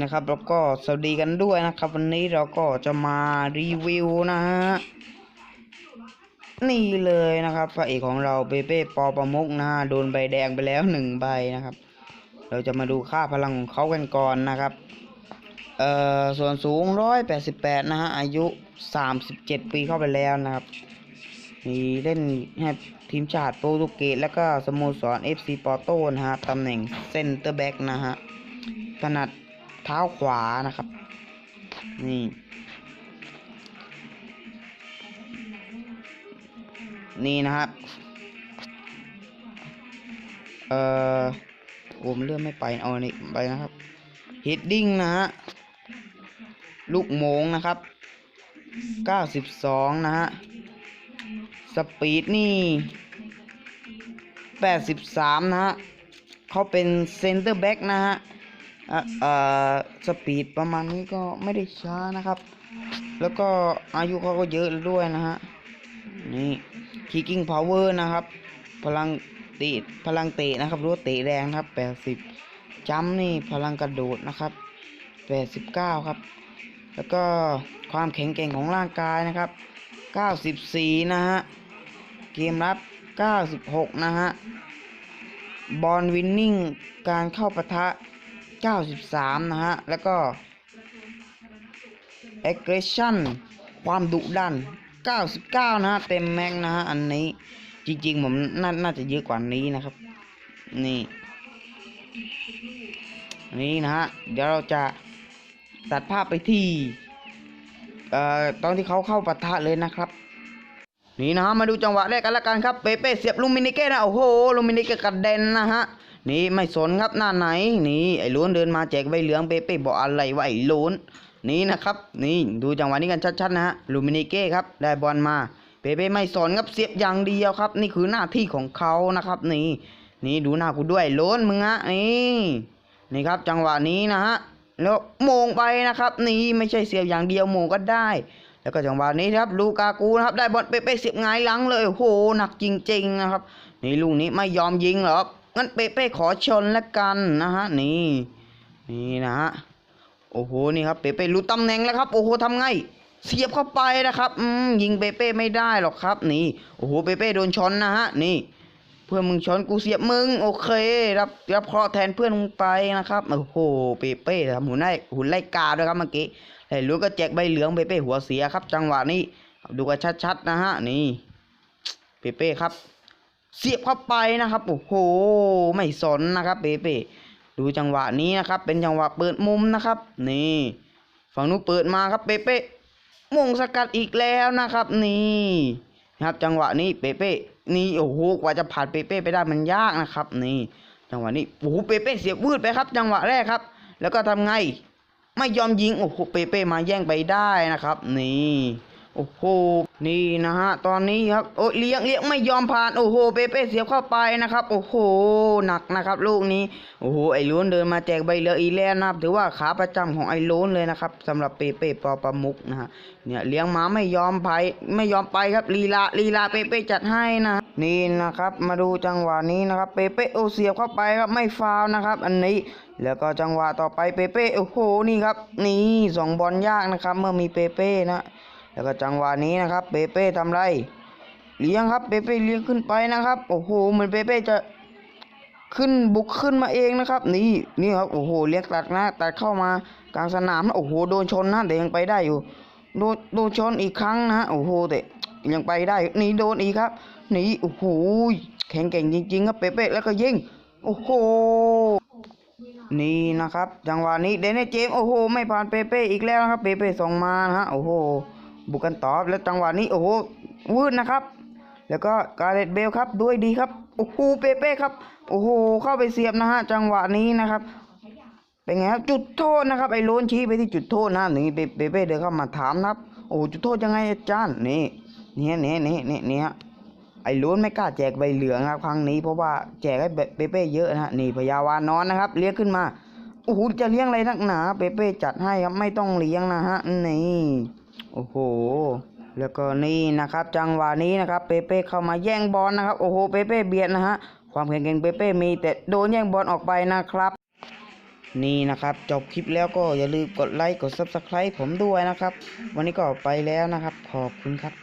นะครับแล้วก็สวัสดีกันด้วยนะครับ วันนี้เราก็จะมารีวิวนะฮะนี่เลยนะครับพระเอกของเราเปเป้ปอประมุกนะฮะโดนใบแดงไปแล้วหนึ่งใบนะครับ เราจะมาดูค่าพลังของเขากันก่อนนะครับเอ่อส่วนสูงร้อยแปดสิบแปดนะฮะอายุสามสิบเจ็ดปีเข้าไปแล้วนะครับ มีเล่นให้ทีมชาติโปรตุเกสแล้วก็สโมสร FC ปอโต้นะฮะตำแหน่งเซนเตอร์แบ็กนะฮะ ถนัดเท้าขวานะครับ นี่ นี่นะครับ เอ่อโอมเลื่อนไม่ไปเอาอันนี้ไปนะครับฮิดดิ้งนะฮะ ลูกโมงนะครับ 92 นะฮะ สปีดนี่ 83 นะฮะเขาเป็นเซนเตอร์แบ็กนะฮะ อะอ่อสปีดประมาณนี้ก็ไม่ได้ช้านะครับ แล้วก็อายุเขาก็เยอะด้วยนะฮะ นี่คิกิ้งพาวเวอร์นะครับ พลังเตะพลังเตะนะครับรู้ว่าเตะแรงนะครับ80จัมนี่พลังกระโดดนะครับ89ครับ แล้วก็ความแข็งแกร่งของร่างกายนะครับ94นะฮะ เกมรับ96นะฮะ บอลวินนิ่งการเข้าปะทะ 93 นะฮะ แล้วก็ aggression ความดุดัน 99 นะฮะ เต็มแม็กนะฮะ อันนี้จริงๆ ผมนน่าจะเยอะกว่านี้นะครับ นี่ นี่นะฮะ เดี๋ยวเราจะตัดภาพไปที่เอ่อตอนที่เขาเข้าปะทะเลยนะครับ นี่นะฮะ มาดูจังหวะแรกกันละกันครับ เปเป้เสียบลูมินิเก้นะ โอ้โห ลูมินิเก้กระเด็นนะฮะ นี่ไม่สนครับหน้าไหน นี่ไอ้ล้วนเดินมาแจกใบเหลืองเปเป้บอกอะไรวะไอ้ล้วนนี่นะครับ นี่ดูจังหวะนี้กันชัดๆนะฮะลูมินิเก้ครับได้บอลมาเปเป้ไม่สนครับเสียบอย่างเดียวครับ นี่คือหน้าที่ของเขานะครับ นี่ นี่ดูหน้ากูด้วยล้วนมึงฮะนี่นี่ครับ จังหวะนี้นะฮะแล้วโมงไปนะครับ นี่ไม่ใช่เสียบอย่างเดียวโมงก็ได้ แล้วก็จังหวะนี้ครับลูกากูนะครับ ได้บอลเป๊ะๆเสียบงายหลังเลยโหหนักจริง ๆ นะครับ นี่ลูกนี้ไม่ยอมยิงหรอก งั้นเป๊ะๆขอชนแล้วกันนะฮะนี่นี่นะฮะโอ้โหนี่ครับเป๊ะๆรู้ตำแหน่งแล้วครับ โอ้โหทำไงเสียบเข้าไปนะครับอืมยิงเป๊ะๆไม่ได้หรอกครับ นี่โอ้โหเป๊ะๆโดนชนนะฮะนี่ เพื่อนมึงชนกูเสียบมึงโอเค รับรับเคราะห์แทนเพื่อนมึงไปนะครับโอ้โหเปเป้ทำหุ่นไล่หุ่นไล่กาด้วยครับเมื่อกี้ไอ้รู้ก็แจกใบเหลืองเปเป้หัวเสียครับ จังหวะนี้ดูกันชัดๆนะฮะนี่เปเป้ครับ เสียบเข้าไปนะครับโอ้โหไม่สนนะครับเปเป้ดูจังหวะนี้นะครับ เป็นจังหวะเปิดมุมนะครับ นี่ฝั่งนู้นเปิดมาครับเปเป้มงสกัดอีกแล้วนะครับ นี่นะครับ จังหวะนี้เปเป้นี่โอ้โหกว่าจะผ่านเปเป้ไปได้มันยากนะครับ นี่ จังหวะนี้โอ้โหเปเป้เสียบวืดไปครับ จังหวะแรกครับ แล้วก็ทำไง ไม่ยอมยิงโอ้โหเปเป้มาแย่งไปได้นะครับ นี่ โอ้โห นี่นะฮะ ตอนนี้ครับ โอ้เลี้ยงเลี้ยงไม่ยอมผ่าน โอ้โห เปเป้เสียบเข้าไปนะครับ โอ้โห หนักนะครับ ลูกนี้ โอ้โห ไอ้ล้วนเดินมาแจกใบเหลืออีแล้วนะครับ ถือว่าขาประจำของไอ้ล้วนเลยนะครับสำหรับเปเป้ปอประมุกนะฮะ เนี่ยเลี้ยงม้าไม่ยอมไป ไม่ยอมไปครับ ลีลา ลีลาเปเป้จัดให้นะ นี่นะครับ มาดูจังหวะนี้นะครับ เปเป้โอเสียบเข้าไปครับ ไม่ฟาวนะครับ อันนี้แล้วก็จังหวะต่อไปเปเป้ โอ้โห นี่ครับ นี่สองบอลยากนะครับ เมื่อมีเปเป้นะ แล้วก็จังหวะนี้นะครับเปเป้ทำไรเลี้ยงครับเปเป้เลี้ยงขึ้นไปนะครับ โอ้โหเหมือนเปเป้จะขึ้นบุกขึ้นมาเองนะครับ นี่นี่ครับโอ้โหเลี้ยงตัดนะตัดเข้ามากลางสนามนะโอ้โหโดนชนนะแต่ยังไปได้อยู่โดนโดนชนอีกครั้งนะโอ้โหแต่ยังไปได้นี่โดนอีกครับนี่โอ้โหแข็งแกร่งจริง ๆ ครับเปเป้แล้วก็ยิงโอ้โหนี่นะครับ จังหวะนี้เดนเนเจมโอ้โห ไม่ผ่านเปเป้อีกแล้วนะครับ เปเป้ส่งมานะฮะโอ้โห บุกกันตอบแล้วจังหวะนี้โอ้โหวืดนะครับ แล้วก็การเลตเบลครับด้วยดีครับโอ้โหเปเป้ครับโอ้โหเข้าไปเสียบนะฮะจังหวะนี้นะครับ เป็นไงครับจุดโทษนะครับไอ้โลนชี้ไปที่จุดโทษนะหนี่เปเปเป้เดินเข้ามาถามนะครับ โอ้จุดโทษยังไงอาจารย์นี่นี่นี่นี่นี่นี่ฮะไอ้ล้วนไม่กล้าแจกใบเหลืองครับครั้งนี้เพราะว่าแจกให้เปเป้เยอะนะฮะนี่พยาวานอนนะครับ เลี้ยงขึ้นมาโอ้โหจะเลี้ยงอะไรนักหนา เปเป้จัดให้ครับไม่ต้องเลี้ยงนะฮะนี่ โอ้โห แล้วก็นี่นะครับ จังหวะนี้นะครับ เปเป้เข้ามาแย่งบอลนะครับ โอ้โห เปเป้เบียดนะฮะ ความแข็งแกร่งเปเป้มีแต่โดนแย่งบอลออกไปนะครับ นี่นะครับจบคลิปแล้วก็อย่าลืมกดไลค์กดซับสไคร b ์ผมด้วยนะครับ วันนี้ก็ไปแล้วนะครับ ขอบคุณครับ